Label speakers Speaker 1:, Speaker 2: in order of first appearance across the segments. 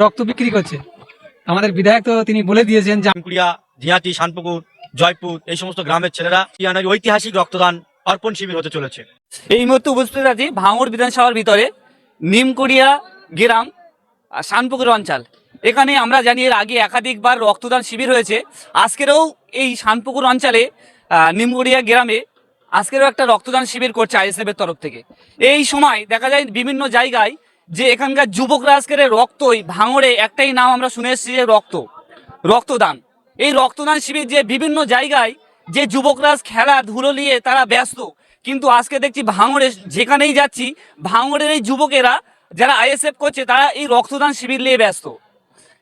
Speaker 1: রক্ত বিক্রি করছে। আমাদের বিধায়ক তো তিনি বলে দিয়েছেন যে
Speaker 2: জামকুড়িয়া ঝিয়াটি শানপুকুর জয়পুর এই সমস্ত গ্রামের ছেলেরা ইয়ানার ঐতিহাসিক রক্তদান অর্পণ শিবির হতে চলেছে।
Speaker 3: এই মুহূর্তে উপস্থিত আছি ভাঙড় বিধানসভার ভিতরে নিমকুড়িয়া গ্রাম শানপুকুর অঞ্চল। এখানে আমরা জানি এর আগে একাধিকবার রক্তদান শিবির হয়েছে। আজকেরও এই শানপুকুর অঞ্চলে আহ, নিমকুড়িয়া গ্রামে আজকেরও একটা রক্তদান শিবির করছে আইএসএফ এর তরফ থেকে। এই সময় দেখা যায় বিভিন্ন জায়গায় যে এখানকার যুবকরা আজকের রক্তই ভাঙড়ে একটাই নাম আমরা শুনে এসেছি যে রক্ত, রক্তদান। এই রক্তদান শিবির যে বিভিন্ন জায়গায় যে যুবকরা খেলা ধুলো নিয়ে তারা ব্যস্ত, কিন্তু আজকে দেখছি ভাঙড়ে যেখানেই যাচ্ছি, ভাঙড়ের এই যুবকেরা যারা আইএসএফ করছে, তারা এই রক্তদান শিবির নিয়ে ব্যস্ত।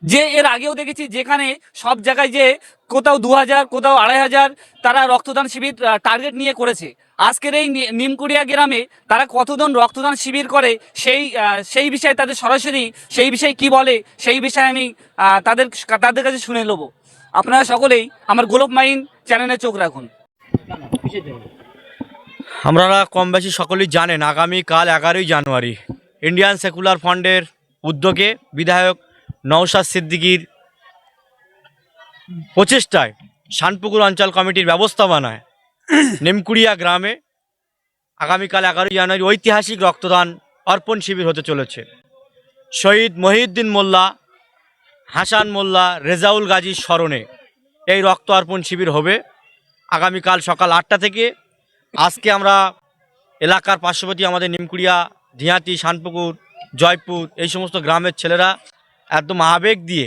Speaker 3: যে এর আগেও দেখেছি যেখানে সব জায়গায় যে কোথাও দু হাজার, কোথাও আড়াই হাজার তারা রক্তদান শিবির টার্গেট নিয়ে করেছে। আজকের এই নিমকুড়িয়া গ্রামে তারা কতজন রক্তদান শিবির করে, সেই সেই বিষয়ে তাদের সরাসরি, সেই বিষয়ে কি বলে, সেই বিষয়ে আমি তাদের তাদের কাছে শুনে নেব। আপনারা সকলেই আমার গোলপ মাইন চ্যানেলে চোখ রাখুন।
Speaker 2: আমরা কম বেশি সকলেই জানেন আগামীকাল এগারোই জানুয়ারি ইন্ডিয়ান সেকুলার ফান্ডের উদ্যোগে বিধায়ক নওশাদ সিদ্দিকির প্রচেষ্টায় শানপুকুর অঞ্চল কমিটির ব্যবস্থাপনায় নিমকুড়িয়া গ্রামে আগামীকাল এগারোই জানুয়ারি ঐতিহাসিক রক্তদান অর্পণ শিবির হতে চলেছে। শহীদ মহিউদ্দিন মোল্লা, হাসান মোল্লা, রেজাউল গাজীর স্মরণে এই রক্ত অর্পণ শিবির হবে। আগামীকাল সকাল আটটা থেকে আজকে আমরা এলাকার পার্শ্ববর্তী আমাদের নিমকুড়িয়া, ধিয়াতি, শানপুকুর, জয়পুর এই সমস্ত গ্রামের ছেলেরা একদম আবেগ দিয়ে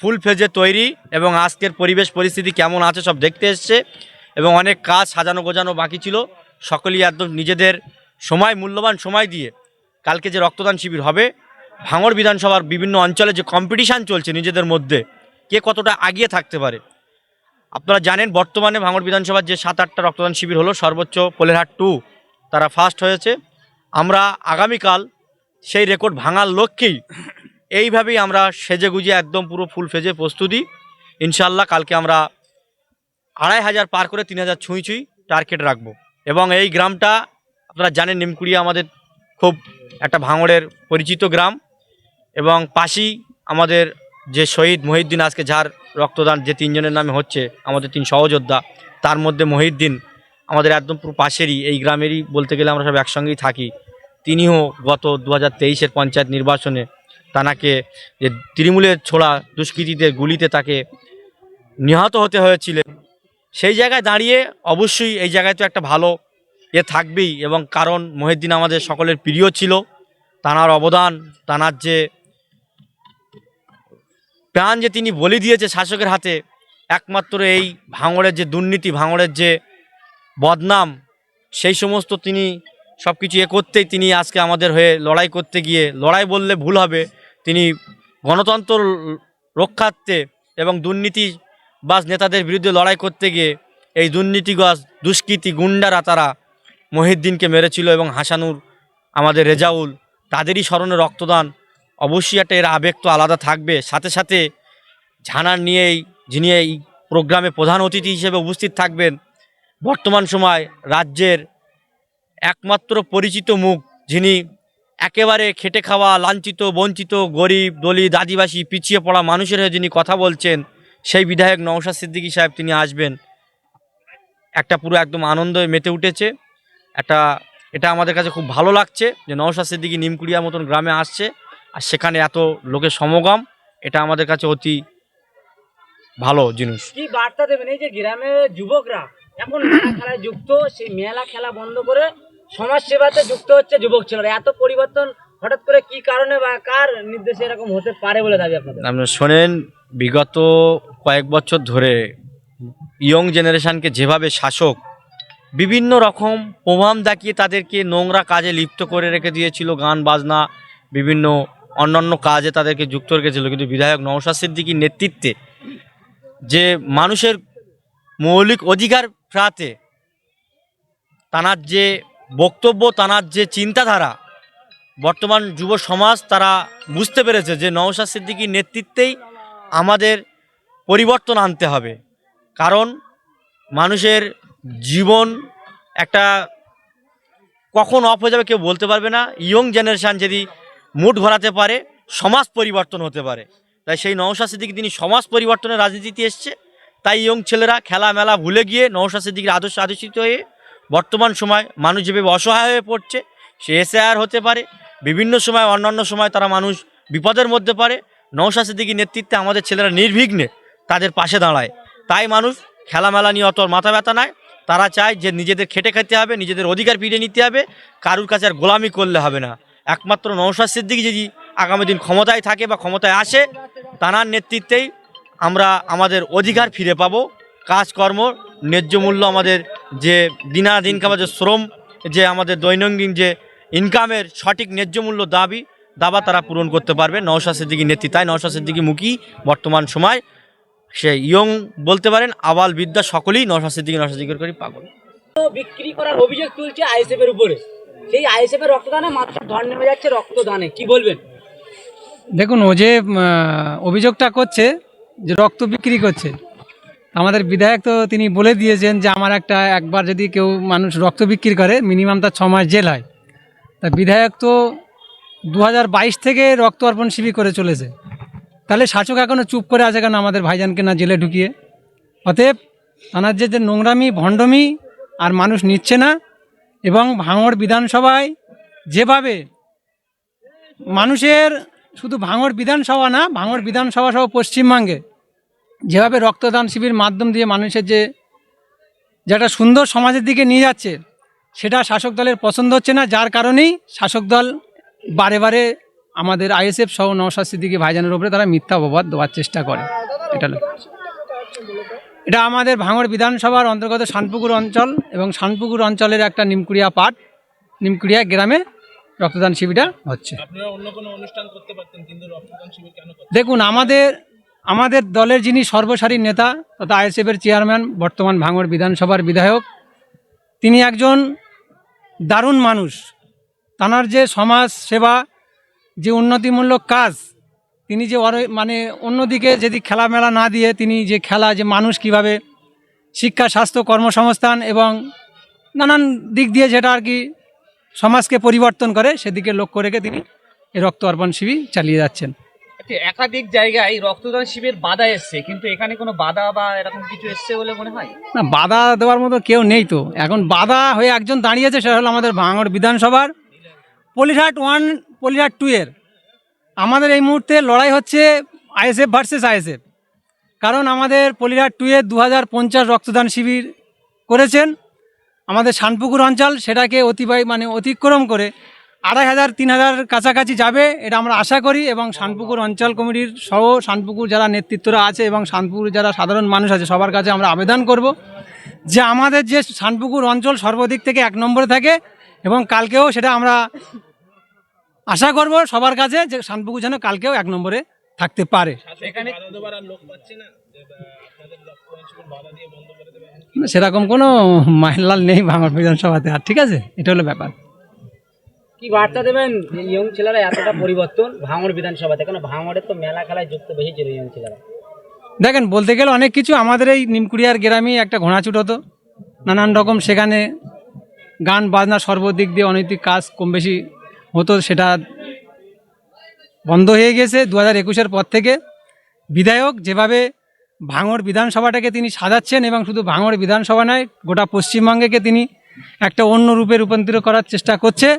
Speaker 2: ফুল ফেজে তৈরি এবং আজকের পরিবেশ, পরিস্থিতি কেমন আছে সব দেখতে এসছে। এবং অনেক কাজ সাজানো গোজানো বাকি ছিল। সকলেই একদম নিজেদের সময়, মূল্যবান সময় দিয়ে কালকে যে রক্তদান শিবির হবে, ভাঙড় বিধানসভার বিভিন্ন অঞ্চলে যে কম্পিটিশান চলছে নিজেদের মধ্যে, কে কতটা আগিয়ে থাকতে পারে। আপনারা জানেন, বর্তমানে ভাঙড় বিধানসভার যে সাত, আটটা রক্তদান শিবির হলো, সর্বোচ্চ পোলেরহাট টু তারা ফার্স্ট হয়েছে। আমরা আগামীকাল সেই রেকর্ড ভাঙার লক্ষ্যেই এইভাবেই আমরা সেজে গুজে একদম পুরো ফুল ফেজে প্রস্তুতি। ইনশাল্লাহ কালকে আমরা আড়াই হাজার পার করে তিন হাজার ছুঁই ছুঁই টার্গেট রাখব। এবং এই গ্রামটা আপনারা জানেন, নিমকুড়িয়া আমাদের খুব একটা ভাঙড়ের পরিচিত গ্রাম। এবং পাশেই আমাদের যে শহীদ মহিউদ্দিন আজকে যার রক্তদান যে তিনজনের নামে হচ্ছে, আমাদের তিন সহযোদ্ধা, তার মধ্যে মহিউদ্দিন আমাদের একদম পুরো পাশেরই, এই গ্রামেরই বলতে গেলে আমরা সব একসঙ্গেই থাকি। তিনিও গত দু হাজার তেইশের পঞ্চায়েত নির্বাচনে তানাকে যে তৃণমূলের ছোড়া দুষ্কৃতীদের গুলিতে তাকে নিহত হতে হয়েছিলেন সেই জায়গায় দাঁড়িয়ে অবশ্যই এই জায়গায় তো একটা ভালো এ থাকবেই এবং কারণ মহিউদ্দিন আমাদের সকলের প্রিয় ছিল। তানার অবদান তানার যে প্রাণ যে তিনি বলি দিয়েছে শাসকের হাতে, একমাত্র এই ভাঙড়ের যে দুর্নীতি, ভাঙড়ের যে বদনাম, সেই সমস্ত তিনি সব কিছু এ করতেই তিনি আজকে আমাদের হয়ে লড়াই করতে গিয়ে, লড়াই বললে ভুল হবে। তিনি গণতন্ত্র রক্ষার্থে এবং দুর্নীতি বাস নেতাদের বিরুদ্ধে লড়াই করতে গিয়ে এই দুর্নীতিগজ দুষ্কৃতী গুন্ডারা তারা মহিউদ্দিনকে মেরেছিল এবং হাসানুর, আমাদের রেজাউল তাদেরই স্মরণে রক্তদান। অবশ্যই একটা এর আবেগ তো আলাদা থাকবে। সাথে সাথে ঝানার নিয়েই, যিনি এই প্রোগ্রামে প্রধান অতিথি হিসেবে উপস্থিত থাকবেন, বর্তমান সময় রাজ্যের একমাত্র পরিচিত মুখ, যিনি একেবারে খেটে খাওয়া, লাঞ্ছিত, বঞ্চিত, গরিব, দলিত, আদিবাসী, পিছিয়ে পড়া মানুষের হয়ে যিনি কথা বলছেন সেই বিধায়ক নওশাদ সিদ্দিকী সাহেব তিনি আসবেন। একটা পুরো একদম আনন্দে মেতে উঠেছে। একটা এটা আমাদের কাছে খুব ভালো লাগছে যে নওশাদ সিদ্দিকী নিমকুড়িয়ার মতন গ্রামে আসছে আর সেখানে এত লোকের সমাগম এটা আমাদের কাছে অতি ভালো জিনিস।
Speaker 4: কি বার্তা দেবেন? এই যে গ্রামের যুবকরা এখন খেলায় যুক্ত সেই মেলা খেলা বন্ধ করে সমাজ সেবাতে যুক্ত হচ্ছে যুবক ছেলেরা। এত পরিবর্তন হঠাৎ করে কি কারণে বা কার নির্দেশে এরকম হতে পারে বলে দাবি আপনাদের?
Speaker 2: আপনারা শোনেন বিগত কয়েক বছর ধরে ইয়ং জেনারেশানকে যেভাবে শাসক, বিভিন্ন রকম প্রমাণ দেখিয়ে তাদেরকে নোংরা কাজে লিপ্ত করে রেখে দিয়েছিল, গান, বাজনা, বিভিন্ন অন্যান্য কাজে তাদেরকে যুক্ত রেখেছিল কিন্তু বিধায়ক নওশাদ সিদ্দিকীর নেতৃত্বে যে মানুষের মৌলিক অধিকার ফ্রাতে তানার যে বক্তব্য, তানার যে চিন্তাধারা, বর্তমান যুব সমাজ তারা বুঝতে পেরেছে যে নওশাদ সিদ্দিকীর নেতৃত্বেই আমাদের পরিবর্তন আনতে হবে। কারণ মানুষের জীবন একটা কখন অফ হয়ে যাবে কেউ বলতে পারবে না। ইয়ং জেনারেশান যদি মুড ঘোরাতে পারে, সমাজ পরিবর্তন হতে পারে। তাই সেই নওশাদ সিদ্দিকি তিনি সমাজ পরিবর্তনের রাজনীতিতে এসছে, তাই ইয়ং ছেলেরা খেলা মেলা ভুলে গিয়ে নওশাদ সিদ্দিকির আদর্শ আদর্শিত হয়ে বর্তমান সময় মানুষ যেভাবে অসহায় হয়ে পড়ছে, সে এসআর হতে পারে। বিভিন্ন সময়, অন্যান্য সময় তারা মানুষ বিপদের মধ্যে পারে নওশাদ সিদ্দিকির নেতৃত্বে আমাদের ছেলেরা নির্বিঘ্নে তাদের পাশে দাঁড়ায়। তাই মানুষ খেলামেলা নিয়ে অত মাথা ব্যথা নাই। তারা চায় যে নিজেদের খেটে খেতে হবে, নিজেদের অধিকার ফিরিয়ে নিতে হবে। কারুর কাছে আর গোলামি করলে হবে না। একমাত্র নৌশাদ সিদ্দিকি যদি আগামী দিন ক্ষমতায় থাকে বা ক্ষমতায় আসে তানার নেতৃত্বেই আমরা আমাদের অধিকার ফিরে পাবো। কাজকর্ম, ন্যায্য মূল্য আমাদের যে দিনা দিনকে আমাদের শ্রম, যে আমাদের দৈনন্দিন যে ইনকামের সঠিক ন্যায্য মূল্য দাবি, দাবা তারা পূরণ করতে পারবে নওশাদ সিদ্দিকির নেতৃত্বায় নওশাদ সিদ্দিকি মুখী বর্তমান সময়। সে ইয়ং বলতে পারেন আবাল বিদ্যা সকলেই নওশাদ সিদ্দিকি নওশাদ সিদ্দিকের করে পাগল।
Speaker 4: বিক্রি করার অভিযোগ তুলছে আইএসএফ এর উপরে। সেই আইএসএফ এর রক্তদানে মাত্র ধর নেমে যাচ্ছে রক্তদানে। কি বলবেন?
Speaker 1: দেখুন ও যে অভিযোগটা করছে যে রক্ত বিক্রি করছে আমাদের বিধায়ক তো তিনি বলে দিয়েছেন যে আমার একটা একবার যদি কেউ মানুষ রক্ত বিক্রি করে মিনিমাম তার ছ মাস জেল হয়। তা বিধায়ক তো দু হাজার বাইশ থেকে রক্ত অর্পণ শিবির করে চলেছে। তাহলে শাসক এখনও চুপ করে আছে কেন আমাদের ভাইজানকে না জেলে ঢুকিয়ে? অতএব তানার যে নোংরামি, ভণ্ডমি আর মানুষ নিচ্ছে না এবং ভাঙড় বিধানসভায় যেভাবে মানুষের শুধু ভাঙড় বিধানসভা না, ভাঙড় বিধানসভা সহ পশ্চিমবঙ্গে যেভাবে রক্তদান শিবির মাধ্যম দিয়ে মানুষের যে যেটা সুন্দর সমাজের দিকে নিয়ে যাচ্ছে, সেটা শাসক দলের পছন্দ হচ্ছে না। যার কারণেই শাসক দল বারে বারে আমাদের আইএসএফ সহ নওশাদ সিদ্দিকী ভাইজানের উপরে তারা মিথ্যা অপবাদ দেওয়ার চেষ্টা করে। এটা। এটা আমাদের ভাঙড় বিধানসভার অন্তর্গত শানপুকুর অঞ্চল এবং শানপুকুর অঞ্চলের একটা নিমকুড়িয়া পাট নিমকুড়িয়া গ্রামে রক্তদান শিবিরটা হচ্ছে। দেখুন আমাদের আমাদের দলের যিনি সর্বসারী নেতা তথা আইএসএফের চেয়ারম্যান বর্তমান ভাঙড় বিধানসভার বিধায়ক তিনি একজন দারুণ মানুষ। তানার যে সমাজ সেবা যে উন্নতিমূলক কাজ তিনি যে অর- মানে অন্যদিকে যদি খেলামেলা না দিয়ে তিনি যে খেলা যে মানুষ কীভাবে শিক্ষা স্বাস্থ্য কর্মসংস্থান এবং নানান দিক দিয়ে যেটা আর কি সমাজকে পরিবর্তন করে সেদিকে লক্ষ্য রেখে তিনি এই রক্ত অর্পণ শিবির চালিয়ে যাচ্ছেন।
Speaker 3: একাধিক জায়গায় রক্তদান শিবির বাধা এসছে কিন্তু এখানে কোনো বাধা বা এরকম কিছু এসছে বলে মনে হয়?
Speaker 1: না বাধা দেওয়ার মতো কেউ নেই তো। এখন বাধা হয়ে একজন দাঁড়িয়েছে সেটা হলো আমাদের ভাঙড় বিধানসভার পলিরহাট ওয়ান পলিরহাট টু এর। আমাদের এই মুহূর্তে লড়াই হচ্ছে আইএসএফ ভার্সেস আইএসএফ। কারণ আমাদের পলিরহাট টু এর দু হাজার পঞ্চাশ রক্তদান শিবির করেছেন। আমাদের শানপুকুর অঞ্চল সেটাকে অতিবাহী মানে অতিক্রম করে আড়াই হাজার, তিন হাজার কাছাকাছি যাবে এটা আমরা আশা করি এবং শানপুকুর অঞ্চল কমিটির সহ শানপুকুর যারা নেতৃত্বরা আছে এবং শানপুকুর যারা সাধারণ মানুষ আছে সবার কাছে আমরা আবেদন করব যে আমাদের যে শানপুকুর অঞ্চল সর্বদিক থেকে এক নম্বরে থাকে এবং কালকেও সেটা আমরা আশা করব সবার কাছে যে শান্তপুকুর যেন কালকেও এক নম্বরে থাকতে পারে। সেরকম কোনো মাইনলাল নেই ভাঙড় বিধানসভাতে আর ঠিক আছে? এটা হলো ব্যাপার।
Speaker 4: কি বার্তা দেবেন? ইয়ং ছেলেরা এতটা পরিবর্তন ভাঙড় বিধানসভাতে কেন ভাঙড়ের তো মেলা খেলায় যুক্ত বেশি ছিল ইয়ং ছেলেরা।
Speaker 1: দেখেন বলতে গেলে অনেক কিছু আমাদের এই নিমকুড়িয়ার গ্রামে একটা ঘোড়াছুট হতো। নানান রকম সেখানে গান বাজনা সর্বদিক দিয়ে অনৈতিক কাজ কম বেশি হতো সেটা বন্ধ হয়ে গেছে দু হাজার একুশের পর থেকে। বিধায়ক যেভাবে ভাঙড় বিধানসভাটাকে তিনি সাজাচ্ছেন এবং শুধু ভাঙড় বিধানসভা নয় গোটা পশ্চিমবঙ্গকে তিনি একটা অন্য রূপে রূপান্তরিত করার চেষ্টা করছে।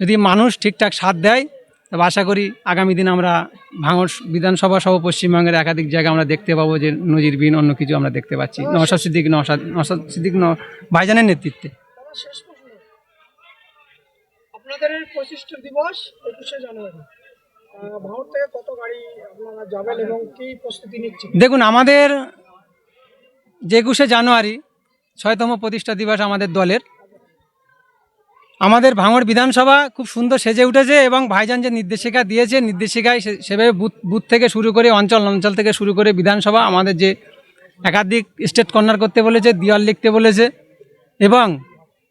Speaker 1: যদি মানুষ ঠিকঠাক সাথ দেয় তবে আশা করি আগামী দিন আমরা ভাঙড় বিধানসভা সহ পশ্চিমবঙ্গের একাধিক জায়গা আমরা দেখতে পাবো যে নজিরবিহীন অন্য কিছু আমরা দেখতে পাচ্ছি। নওশাদ সিদ্দিক নওশাদ নওশাদ সিদ্দিক ন- ভাইজানের নেতৃত্বে।
Speaker 5: আপনাদের দিবস একুশে জানুয়ারি। থেকে কত গাড়ি আপনারা যাবেন এবং কি প্রস্তুতি নিচ্ছেন?
Speaker 1: দেখুন, আমাদের যে একুশে জানুয়ারি ছয়তম প্রতিষ্ঠা দিবস আমাদের দলের। আমাদের ভাঙড় বিধানসভা খুব সুন্দর সেজে উঠেছে এবং ভাইজান যে নির্দেশিকা দিয়েছে, নির্দেশিকায় সেভাবে বুথ বুথ থেকে শুরু করে অঞ্চল অঞ্চল থেকে শুরু করে বিধানসভা আমাদের যে একাধিক স্টেট কর্নার করতে বলেছে দিওয়াল লিখতে বলেছে এবং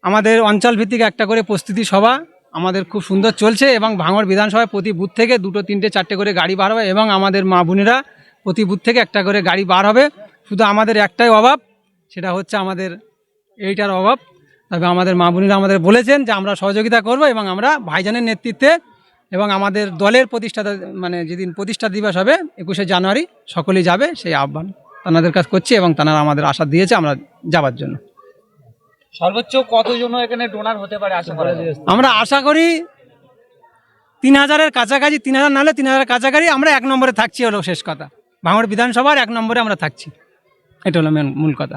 Speaker 1: আমাদের অঞ্চলভিত্তিক একটা করে প্রস্তুতি সভা আমাদের খুব সুন্দর চলছে এবং ভাঙড় বিধানসভায় প্রতি বুথ থেকে দুটো, তিনটে, চারটে করে গাড়ি বার হবে এবং আমাদের মা বোনেরা প্রতি বুথ থেকে একটা করে গাড়ি বার হবে। শুধু আমাদের একটাই অভাব, সেটা হচ্ছে আমাদের এইটার অভাব। তবে আমাদের মা বোনেরা আমাদের বলেছেন যে আমরা সহযোগিতা করব এবং আমরা ভাইজানের নেতৃত্বে এবং আমাদের দলের প্রতিষ্ঠাতা মানে যেদিন প্রতিষ্ঠা দিবস হবে, একুশে জানুয়ারি, সকলেই যাবে সেই আহ্বান। তাদের কাছে করছি এবং তারা আমাদের আশা দিয়েছে আমরা যাবার জন্য।
Speaker 3: সর্বোচ্চ কতজন এখানে ডোনার হতে পারে আশা করা যায়?
Speaker 1: আমরা আশা করি তিন হাজারের কাছাকাছি, তিন হাজার নাহলে তিন হাজার কাছাকাছি আমরা এক নম্বরে থাকছি হলো শেষ কথা। ভাঙড় বিধানসভার এক নম্বরে আমরা থাকছি। এটা হলো মূল কথা।